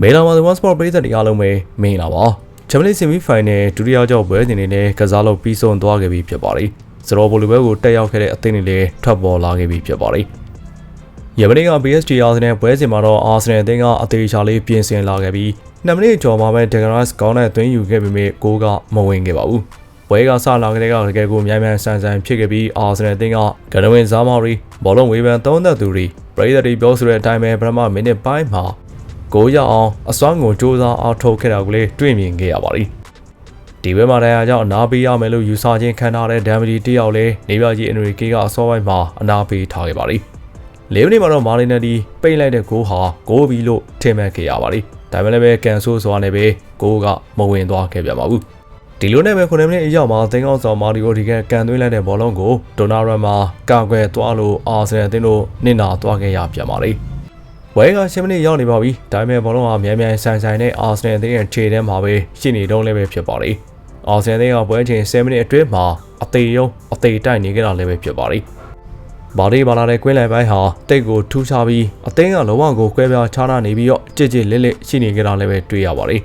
မေလာမာသဝတ်စပေါ်ပရိသတ်တွေအားလုံးပဲမင်္ဂလာပါချမလီဆီမီဖိုင်နယ်ဒုတိယကြောက်ပွဲစဉ်တွေနဲ့ကစားလို့ပြီးဆုံးသွားခဲ့ပြီဖြစ်ပါတယ်စရောဘိုလီဘဲကိုတက်ရောက်ခဲ့တဲ့အသင်းတွေလည်းထွက်ပေါ်လာခဲ့ပြီဖြစ်ပါတယ်ယမနေ့က PSG အာဆင်နယ်ပွဲစဉ်မှာတော့အာဆင်နယ်အသင်းကအသေးချာလေးပြင်ဆင်လာခဲ့ပြီး2မိနစ်ကျော်မှာပဲဒဂရက်စ်ကောင်းတဲ့သွင်းယူခဲ့ပေမဲ့ဂိုးကမဝင်ခဲ့ပါဘူးပွဲကစလာတဲ့ကတကယ်ကိုများများဆန်ဆန်ဖြစ်ခဲ့ပြီးအာဆင်နယ်အသင်းကဂရဝင်ဇာမာရီဘောလုံးဝေဖန်သုံးသက်သူတွေပရိသတ်တွေပြောဆိုတဲ့အတိုင်းပဲပထမမိနစ်ပိုင်းမှာ ကိုရအောင်အစွမ်းကိုစူးစမ်းအားထုတ်ခဲ့တာကိုလည်းတွေ့မြင်ခဲ့ရပါတယ်။ဒီဘက်မှာတရားကြောင့်အနာပေးရမယ်လို့ယူဆခြင်းခံထားတဲ့ဒမ်မဒီတယောက်လည်းနေပြကြီးအန်ရီကေကအစောပိုင်းမှာအနာပေးထားခဲ့ပါတယ်။လေးမိနစ်မှာတော့မာလီနယ်ဒီပိတ်လိုက်တဲ့ဂိုးဟာဂိုးဘီလို့ထင်မှတ်ခဲ့ရပါတယ်။ဒါပေမဲ့လည်းကန်ဆိုးစွာနဲ့ပဲဂိုးကမဝင်သွားခဲ့ပြန်ပါဘူး။ဒီလိုနဲ့ပဲ9မိနစ်အရောက်မှာသင်းကောင်းဆောင်မာရီယိုဒီကကန်သွင်းလိုက်တဲ့ဘောလုံးကိုဒိုနာရမ်မှာကာကွယ်သွားလို့အာဆင်နယ်အသင်းတို့နစ်နာသွားခဲ့ရပြန်ပါလေ။ ဝဲက10မိနစ်ရောက်နေပါပြီဒါပေမဲ့ဘောလုံးဟာမြန်မြန်ဆန်ဆန်နဲ့အာဆင်နယ်အသင်းရဲ့ခြေထဲမှာပဲရှိနေတော့လည်းပဲဖြစ်ပါလေ။အာဆင်နယ်အသင်းကပွဲချိန်10မိနစ်အတွင်းမှာအသေးယုံအသေးတိုက်နေကြတာလည်းပဲဖြစ်ပါလေ။ဘာဒီဘာလာတဲ့ကွင်းလယ်ပိုင်းဟာတိတ်ကိုထူးခြားပြီးအသင်းကလုံးဝကိုကွဲပြားခြားနာနေပြီးတော့ကြစ်ကြစ်လစ်လစ်ရှိနေကြတာလည်းပဲတွေ့ရပါလေ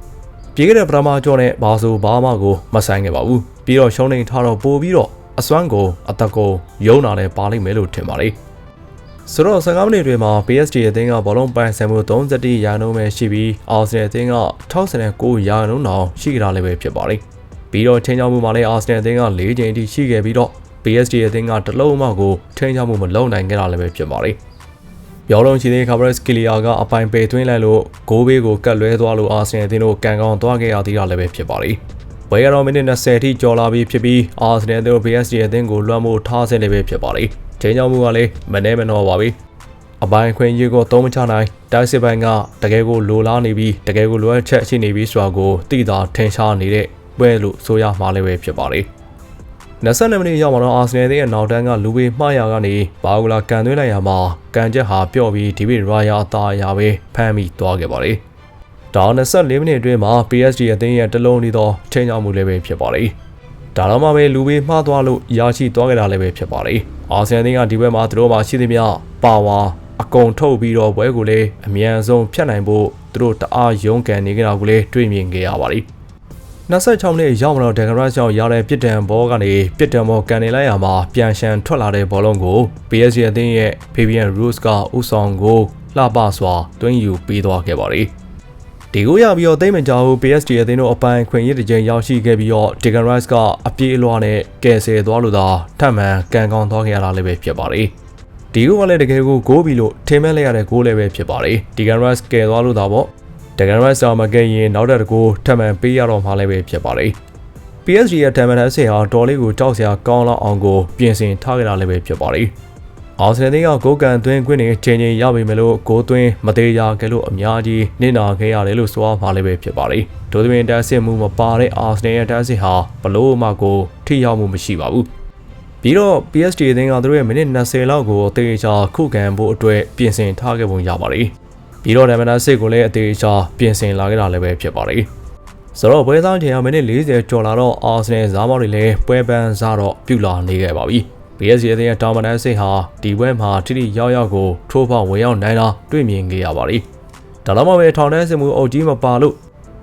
။ပြေးခဲ့တဲ့ပထမကြောနဲ့ဘာဆိုဘာမှကိုမဆိုင်ခဲ့ပါဘူး။ပြီးတော့ရှုံးနေထားတော့ပို့ပြီးတော့အစွမ်းကိုအသက်ကိုယုံနာလည်းပါလိမ့်မယ်လို့ထင်ပါလေ။ ဆိုတော့15မိနစ်တွင်မှာ PSG အသင်းကဘောလုံးပိုင်ဆိုင်မှု31ရာခိုင်နှုန်းပဲရှိပြီးအာဆင်နယ်အသင်းက69ရာခိုင်နှုန်းတောင်ရှိကြတာလည်းပဲဖြစ်ပါတယ်။ပြီးတော့ချင်းချောင်းမှုမှာလည်းအာဆင်နယ်အသင်းက၄ချိန်အထိရှိခဲ့ပြီးတော့ PSG အသင်းကတလုံးမှကိုချင်းချောင်းမှုမလုံနိုင်ခဲ့တာလည်းပဲဖြစ်ပါတယ်။ပြောလုံးချီတဲ့ Cabres Clear ကအပိုင်ပေသွင်းလိုက်လို့ဂိုးဘေးကိုကတ်လွဲသွားလို့အာဆင်နယ်အသင်းတို့ကန်ကောင်းသွားခဲ့ရသေးတာလည်းပဲဖြစ်ပါတယ်။ဝယ်ရတော့မိနစ်20ထိကျော်လာပြီးဖြစ်ပြီးအာဆင်နယ်အသင်းတို့ PSG အသင်းကိုလွှမ်းမိုးထားဆဲလည်းပဲဖြစ်ပါတယ်။ ချိန်ကြောင်းမှုကလည်းမနှဲမနှောပါပြီအပိုင်းခွင့်ရေးကိုသုံးမချနိုင်တိုက်စစ်ပိုင်းကတကယ်ကိုလိုလားနေပြီးတကယ်ကိုလိုအပ်ချက်ရှိနေပြီးဆိုတာကိုသိသာထင်ရှားနေတဲ့ပွဲလို့ဆိုရမှာလည်းပဲဖြစ်ပါတယ်22မိနစ်ရောက်မှာတော့အာဆင်နယ်ရဲ့နောက်တန်းကလူပေမှားရာကနေဘာဂူလာကန်သွင်းလိုက်ရမှာကန်ချက်ဟာပြော့ပြီးဒီဗစ်ရာယာအသာအရာပဲဖမ်းမိသွားခဲ့ပါတယ်။ဒါ24မိနစ်အတွင်းမှာ PSG အသင်းရဲ့တလုံးနေသောချိန်ချောက်မှုလည်းပဲဖြစ်ပါတယ်။ ဒါတော့မှပဲလူပေမှားသွားလို့ရရှိသွားကြတာလည်းပဲဖြစ်ပါလေအာဆင်အသင်းကဒီဘက်မှာသူတို့မှာရှိသမျှပါဝါအကုန်ထုတ်ပြီးတော့ပွဲကိုလည်းအမြန်ဆုံးဖြတ်နိုင်ဖို့သူတို့တအားရုန်းကန်နေကြတာကိုလည်းတွေ့မြင်ခဲ့ရပါလိမ့်26မိနစ်ရောက်မတော့ဒန်ဂရက်ကြောင့်ရတဲ့ပြစ်ဒဏ်ဘောကနေပြစ်ဒဏ်ဘောကန်နေလိုက်ရမှာပြန်ရှန်ထွက်လာတဲ့ဘောလုံးကို PSG အသင်းရဲ့ Fabian Ruiz ကဥဆောင်ကိုလှပစွာတွင်းယူပေးသွားခဲ့ပါလိမ့် ဒီကိုရပြီးတော့သိမ့်မကြောက် PSG အသင်းတို့အပိုင်ခွင့်ရတဲ့ချိန်ရောက်ရှိခဲ့ပြီးတော့ Digan Rice ကအပြေးအလွှာနဲ့ကယ်ဆယ်သွားလို့သာထပ်မံကန်ကောင်းသွားခဲ့ရတာလည်းပဲဖြစ်ပါတယ်။ဒီကိုကလည်းတကယ်ကိုဂိုးပြီးလို့ထင်မဲ့လိုက်ရတဲ့ဂိုးလည်းပဲဖြစ်ပါတယ်။ Digan Rice ကယ်သွားလို့သာပေါ့။ Digan Rice ကမကယ်ရင်နောက်တဲ့တကူထပ်မံပေးရတော့မှလည်းပဲဖြစ်ပါတယ်။ PSG ရဲ့တမ်မန်အဆင်ဟာတော်လေးကိုကြောက်စရာကောင်းလောက်အောင်ကိုပြင်ဆင်ထားကြတာလည်းပဲဖြစ်ပါတယ်။ အာဆင်နယ်ကဂိုးကန်သွင်းခွင့်နေချိန်ချိန်ရပြီမလို့ဂိုးသွင်းမသေးရခဲ့လို့အများကြီးနစ်နာခဲ့ရတယ်လို့ဆိုရမှာလည်းပဲဖြစ်ပါတယ်။ဒိုသပင်တန်းစစ်မှုမပါတဲ့အာဆင်နယ်ရဲ့တန်းစစ်ဟာဘလို့မှကိုထိရောက်မှုမရှိပါဘူး။ပြီးတော့ PSG အသင်းကသူတို့ရဲ့မိနစ်20လောက်ကိုအသေးချာခုခံဖို့အတွက်ပြင်ဆင်ထားခဲ့ပုံရပါတယ်။ပြီးတော့ဒမ်မန်နာစစ်ကိုလည်းအသေးချာပြင်ဆင်လာခဲ့တာလည်းပဲဖြစ်ပါတယ်။ဆိုတော့ပွဲစားချိန်ကမိနစ်40ကျော်လာတော့အာဆင်နယ်ဇာမောက်တွေလည်းပွဲပန်းစားတော့ပြုလာနေခဲ့ပါပြီ။ PSG အသင်းရဲ့တာမန်တန်းစိတ်ဟာဒီပွဲမှာထိထိရောက်ရောက်ကိုထိုးဖောက်ဝင်ရောက်နိုင်တာတွေ့မြင်ခဲ့ရပါတယ်။ဒါတော့မှပဲထောင်တန်းစင်မှုအုပ်ကြီးမပါလို့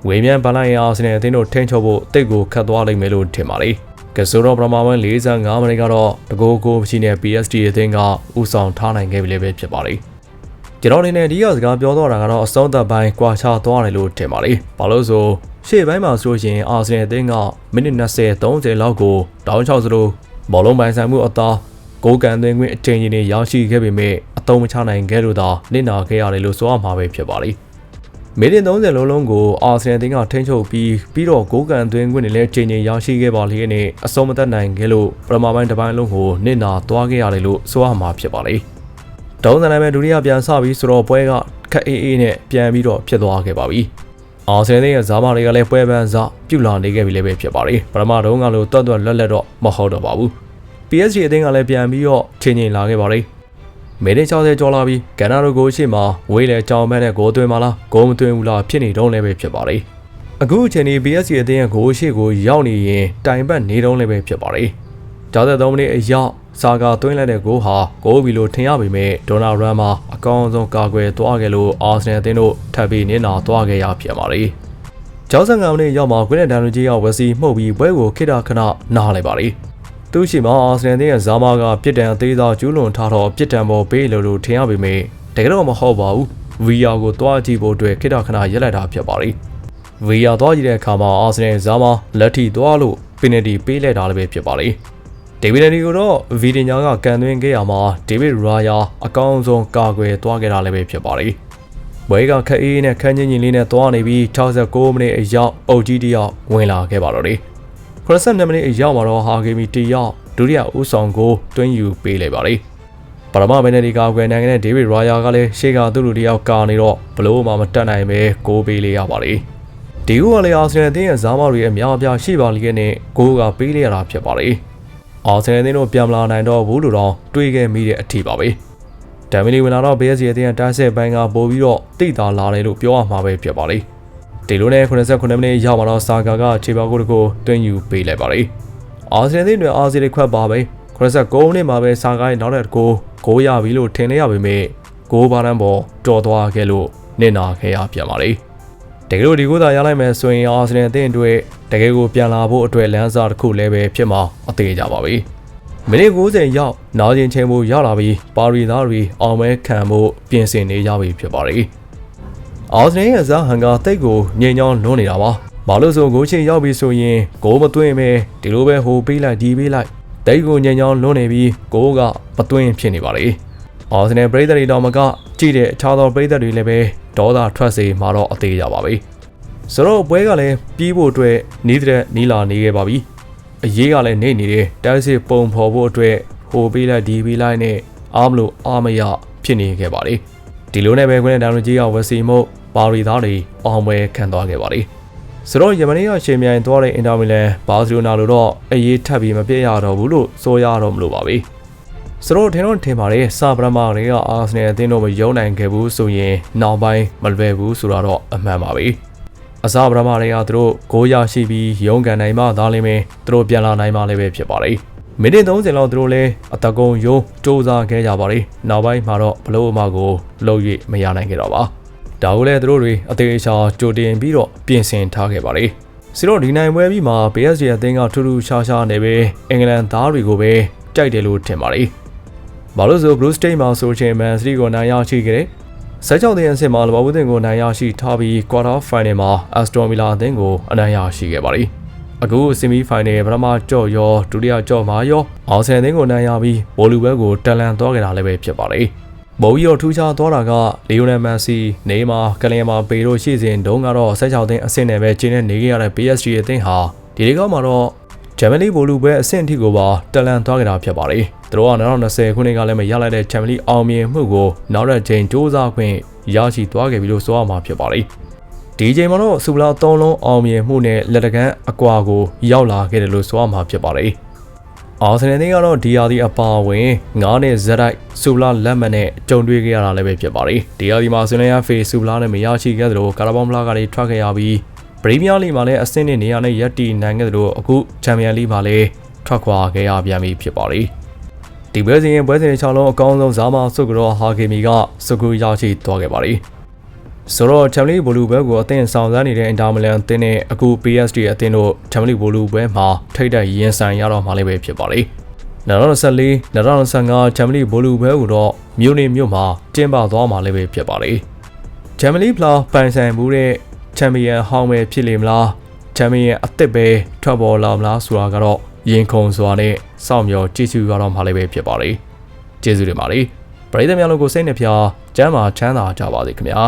ဝေမြန်ပန်လိုက်အောင်စနေအသင်းတို့ထိန်းချုပ်ဖို့တိတ်ကိုခတ်သွားလိမ့်မယ်လို့ထင်ပါတယ်။ကဆိုတော့ပရမာဝန်45မိနစ်ကတော့တကိုးကိုရှိနေ PSG အသင်းကဥဆောင်ထားနိုင်ခဲ့ပြီလည်းပဲဖြစ်ပါတယ်။ကျွန်တော်အနေနဲ့ဒီကစကားပြောတော့တာကတော့အဆုံးသက်ပိုင်းကွာခြားသွားတယ်လို့ထင်ပါတယ်။ဘာလို့ဆိုရှေ့ပိုင်းမှာဆိုရင်အာဆင်နယ်အသင်းကမိနစ်20 30လောက်ကိုတောင်း6စလုံး ဘောလုံးပိုင်ဆိုင်မှုအသာကိုကန်သွင်းခွင့်အချိန်ကြီးနေရရှိခဲ့ပေမဲ့အတုံးမချနိုင်ခဲ့လို့သာနစ်နာခဲ့ရတယ်လို့ဆိုရမှာပဲဖြစ်ပါလိမ့်မီလီ30လုံးလုံးကိုအာဆင်နယ်တင်းကထိန်းချုပ်ပြီးပြီးတော့ဂိုးကန်သွင်းခွင့်တွေလည်းချိန်ချိန်ရရှိခဲ့ပါလျက်နဲ့အစုံမသက်နိုင်ခဲ့လို့ပရမပိုင်းတစ်ပိုင်းလုံးကိုနစ်နာသွားခဲ့ရတယ်လို့ဆိုရမှာဖြစ်ပါလိမ့်။တောင်းစံနိုင်မဲ့ဒုတိယပြန်ဆပြီးဆိုတော့ပွဲကခက်အေးအေးနဲ့ပြန်ပြီးတော့ဖြစ်သွားခဲ့ပါပြီ။ အာဆင်နယ်ရဲ့ဇာမာတွေကလည်းပွဲပန်းစပြုတ်လာနေခဲ့ပြီလည်းပဲဖြစ်ပါလိမ့်။ပရမတုံးကလို့တွတ်တွတ်လက်လက်တော့မဟုတ်တော့ပါဘူး။ PSG အသင်းကလည်းပြန်ပြီးတော့ချိန်ချိန်လာခဲ့ပါလိမ့်မိနစ်60ကျော်လာပြီးကနာရိုကိုရှိမှဝေးလေကြောင်မန်းနဲ့ဂိုးသွင်းမလားဂိုးမသွင်းဘူးလားဖြစ်နေတော့လည်းပဲဖြစ်ပါလိမ့်အခုအချိန်ဒီ PSG အသင်းရဲ့ဂိုးရှိကိုရောက်နေရင်တိုင်ပတ်နေတော့လည်းပဲဖြစ်ပါလိမ့်ကျောင်းသက်3မိနစ်အရောက် စာကာသွင်းလိုက်တဲ့ဂိုးဟာဂိုးဘီလိုထင်ရပေမဲ့ဒေါနာရန်မှာအကောင်းဆုံးကာကွယ်သွားခဲ့လို့အာဆင်နယ်အသင်းတို့ထပ်ပြီးနစ်နာသွားခဲ့ရဖြစ်ပါလေ။ကျောင်းဆန်ကမိနစ်ရောက်မှာကွင်းနဲ့ဒန်လူကြီးကဝက်စီမှုတ်ပြီးပွဲကိုခိတခဏနားလိုက်ပါလေ။သူရှိမှာအာဆင်နယ်အသင်းရဲ့ဇာမာကပြစ်ဒဏ်အသေးစားကျူးလွန်ထားတော့ပြစ်ဒဏ်ပေါ်ပေးလို့လို့ထင်ရပေမဲ့တကယ်တော့မဟုတ်ပါဘူး။ VR ကိုတွားကြည့်ဖို့အတွက်ခိတခဏရက်လိုက်တာဖြစ်ပါလေ။ VR တွားကြည့်တဲ့အခါမှာအာဆင်နယ်ဇာမာလက်ထိတွားလို့ပင်နတီပေးလိုက်တာလည်းပဲဖြစ်ပါလေ။ ဒေးဗစ်နီကိုတော့ဗီဒီညာကကန်သွင်းခဲ့ရမှာဒေးဗစ်ရာယာအကောင်းဆုံးကာကွယ်သွားခဲ့တာလည်းပဲဖြစ်ပါတယ်။ဘွဲကခက်အေးနဲ့ခန်းချင်းချင်းလေးနဲ့သွားနေပြီး69မိနစ်အရောက်အုပ်ကြီးတယောက်ဝင်လာခဲ့ပါတော့တယ်။82မိနစ်အရောက်မှာတော့ဟာဂေမီတယောက်ဒုတိယဦးဆောင်ကိုတွင်းယူပေးလိုက်ပါတယ်။ပရမဘယ်နယ်ဒီကာကွယ်နိုင်တဲ့ဒေးဗစ်ရာယာကလည်းရှေ့ကသူ့လူတယောက်ကာနေတော့ဘလို့မှမတက်နိုင်ပဲကိုးပေးလေးရပါတယ်။ဒီကူကလည်းအာဆင်နယ်အသင်းရဲ့ဇာမတွေအများအပြားရှိပါလိမ့်ခဲ့နဲ့ကိုးကပေးလိုက်ရတာဖြစ်ပါတယ်။ အာဆင်နယ်အသင်းတို့ပြန်မလာနိုင်တော့ဘူးလို့တော့တွေးခဲ့မိတဲ့အထီပါပဲ။ဒမ်မီလီဝင်လာတော့ PSG အသင်းကတားဆက်ပိုင်းကပို့ပြီးတော့တိတ်တာလာတယ်လို့ပြောရမှာပဲဖြစ်ပါလေ။ဒီလိုနဲ့89မိနစ်ရောက်မှတော့စာကာကခြေပေါက်ကိုတကိုတွင်းယူပေးလိုက်ပါလေ။အာဆင်နယ်အသင်းတွေအာဆီတွေခွက်ပါပဲ။89မိနစ်မှာပဲစာကာရဲ့နောက်တဲ့ကိုဂိုးရပြီလို့ထင်နေရပေမဲ့ဂိုးဘာတန်းပေါ်တော်သွားခဲ့လို့နစ်နာခဲ့ရပြန်ပါလေ။ တကယ်လို့ဒီကိုသာရလိုက်မယ်ဆိုရင်အာဆင်နယ်အသင်းအတွက်တကယ်ကိုပြန်လာဖို့အတွက်လမ်းစာတစ်ခုလည်းပဲဖြစ်မှာအသေးကြပါပြီမိနစ်90ရောက်နာကျင်ချိန်မှုရောက်လာပြီးပါရီသားတွေအောင်မဲခံမှုပြင်ဆင်နေကြပြီဖြစ်ပါတယ်အာဆင်နယ်ရဲ့ဇာဟန်ကတိတ်ကိုငြိမ်ချောင်းလွန်းနေတာပါဘာလို့ဆိုဂိုးချိန်ရောက်ပြီဆိုရင်ဂိုးမသွင်းပဲဒီလိုပဲဟိုပေးလိုက်ဒီပေးလိုက်တိတ်ကိုငြိမ်ချောင်းလွန်းနေပြီးဂိုးကမသွင်းဖြစ်နေပါလေ အာဆင်နယ်ပရိသတ်တွေတော်မကကြည့်တဲ့အခြားသောပရိသတ်တွေလည်းပဲဒေါသထွက်စေမှာတော့အသေးကြပါပြီဆိုတော့ပွဲကလည်းပြီးဖို့အတွက်နီးတဲ့နီးလာနေခဲ့ပါပြီအရေးကလည်းနေနေတယ်တိုက်စစ်ပုံဖော်ဖို့အတွက်ဟိုပေးလိုက်ဒီပေးလိုက်နဲ့အားမလို့အားမရဖြစ်နေခဲ့ပါလေဒီလိုနဲ့ပဲခွင့်တဲ့ဒါရကြီးကဝက်စီမုတ်ပါရီသားတွေအောင်ပွဲခံသွားခဲ့ပါလေဆိုတော့ယမနီကရှင်မြိုင်သွားတဲ့အင်တာမီလန်ဘာစီလိုနာလိုတော့အရေးထပ်ပြီးမပြည့်ရတော့ဘူးလို့ဆိုရတော့မလို့ပါပဲ ဆိုတော့ထင်တော့ထင်ပါတယ်စာပရမတွေကအာဆင်နယ်အသင်းတို့မယုံနိုင်ခဲ့ဘူးဆိုရင်နောက်ပိုင်းမလွယ်ဘူးဆိုတော့အမှန်ပါပဲအစားပရမတွေကသူတို့ဂိုးရရှိပြီးရုန်းကန်နိုင်မှသာလိမ့်မယ်သူတို့ပြန်လာနိုင်မှလည်းပဲဖြစ်ပါတယ်မိနစ်30လောက်သူတို့လည်းအတကုံယုံစူးစမ်းခဲ့ကြပါတယ်နောက်ပိုင်းမှာတော့ဘလို့အမကိုလှုပ်၍မရနိုင်ခဲ့တော့ပါဒါကိုလည်းသူတို့တွေအသေးချာကြိုတင်ပြီးတော့ပြင်ဆင်ထားခဲ့ပါတယ်စီတော့ဒီနိုင်ပွဲပြီးမှာ PSG အသင်းကထူးထူးခြားခြားနေပဲအင်္ဂလန်သားတွေကိုပဲကြိုက်တယ်လို့ထင်ပါတယ် ဘာလို့ဆို Blue State မှာဆိုချင် Man City ကိုနိုင်ရရှိခဲ့တယ်။ဆက်ကြောင်တဲ့အဆင့်မှာလဘဝတင်ကိုနိုင်ရရှိထားပြီး Quarter Final မှာ Aston Villa အသင်းကိုအနိုင်ရရှိခဲ့ပါတယ်။အခု Semi Final ပထမကြော့ရောဒုတိယကြော့မှာရောအောင်ဆန်အသင်းကိုနိုင်ရပြီးဘောလူဘဲကိုတန်လန်သွားခဲ့တာလည်းပဲဖြစ်ပါတယ်။ဘော်ကြီးရောထူးခြားသွားတာကလီယိုနယ်မန်စီနေမာကလင်မာပေတို့ရှိစဉ်တုန်းကတော့ဆက်ချောင်းတဲ့အဆင့်နဲ့ပဲကျင်းနေနေခဲ့ရတဲ့ PSG အသင်းဟာဒီလေးကောက်မှာတော့ ဂျမနီဘိုလူပွဲအဆင့်အထိကိုပါတလန်သွားကြတာဖြစ်ပါတယ်။သူတို့က2020ခုနှစ်ကလည်းမရလိုက်တဲ့ဂျမနီအောင်မြင်မှုကိုနောက်တဲ့ချိန်စ조사ခွင့်ရရှိသွားခဲ့ပြီလို့ဆိုရမှာဖြစ်ပါတယ်။ဒီချိန်မှာတော့စူလာ၃လုံးအောင်မြင်မှုနဲ့လက်တကန်းအကွာကိုရောက်လာခဲ့တယ်လို့ဆိုရမှာဖြစ်ပါတယ်။အာဆင်နယ်ကတော့ဒီယာဒီအပါဝင်9နဲ့ဇက်တိုက်စူလာလက်မှတ်နဲ့ကြုံတွေ့ခဲ့ရတာလည်းပဲဖြစ်ပါတယ်။ဒီယာဒီမှာဆွေးနွေးရဖေးစူလာနဲ့မရရှိခဲ့သလိုကာရာဘောင်ဘလာကလည်းထွက်ခဲ့ရပြီး ပရီးမီးယားလိမှာလည်းအဆင့်နဲ့နေရာနဲ့ရပ်တည်နိုင်ခဲ့သလိုအခုချန်ပီယံလိမှာလည်းထွက်ခွာခဲ့ရပြန်ပြီဖြစ်ပါတယ်။ဒီပွဲစဉ်ရဲ့ပွဲစဉ်6လုံးအကောင်းဆုံးဇာမာဆုကရောဟာဂေမီကစုကူရရှိသွားခဲ့ပါတယ်။ဆိုတော့ချန်ပီယံလိဘလူးပွဲကိုအသင်းဆောင်စမ်းနေတဲ့အင်တာမီလန်အသင်းနဲ့အခု PSG အသင်းတို့ချန်ပီယံလိဘလူးပွဲမှာထိတ်တက်ရင်ဆိုင်ရတော့မှလည်းပဲဖြစ်ပါတယ်။2024 2025ချန်ပီယံလိဘလူးပွဲကိုတော့မြို့နေမြို့မှာကျင်းပသွားမှာလည်းပဲဖြစ်ပါတယ်။ချန်ပီယံလိဖလာပိုင်ဆိုင်မှုတဲ့ ချန်ပီယံဟောင်းပဲဖြစ်လိမ့်မလားချန်ပီယံအစ်စ်ပဲထွက်ပေါ်လာမလားဆိုတာကတော့ရင်ခုန်စွာနဲ့စောင့်မျှော်ကြည့်ရှုရတော့မှလည်းပဲဖြစ်ပါလေကျေးဇူးတင်ပါလေပရိသတ်များလုံးကိုစိတ်နှဖျားကျမ်းမာချမ်းသာကြပါစေခင်ဗျာ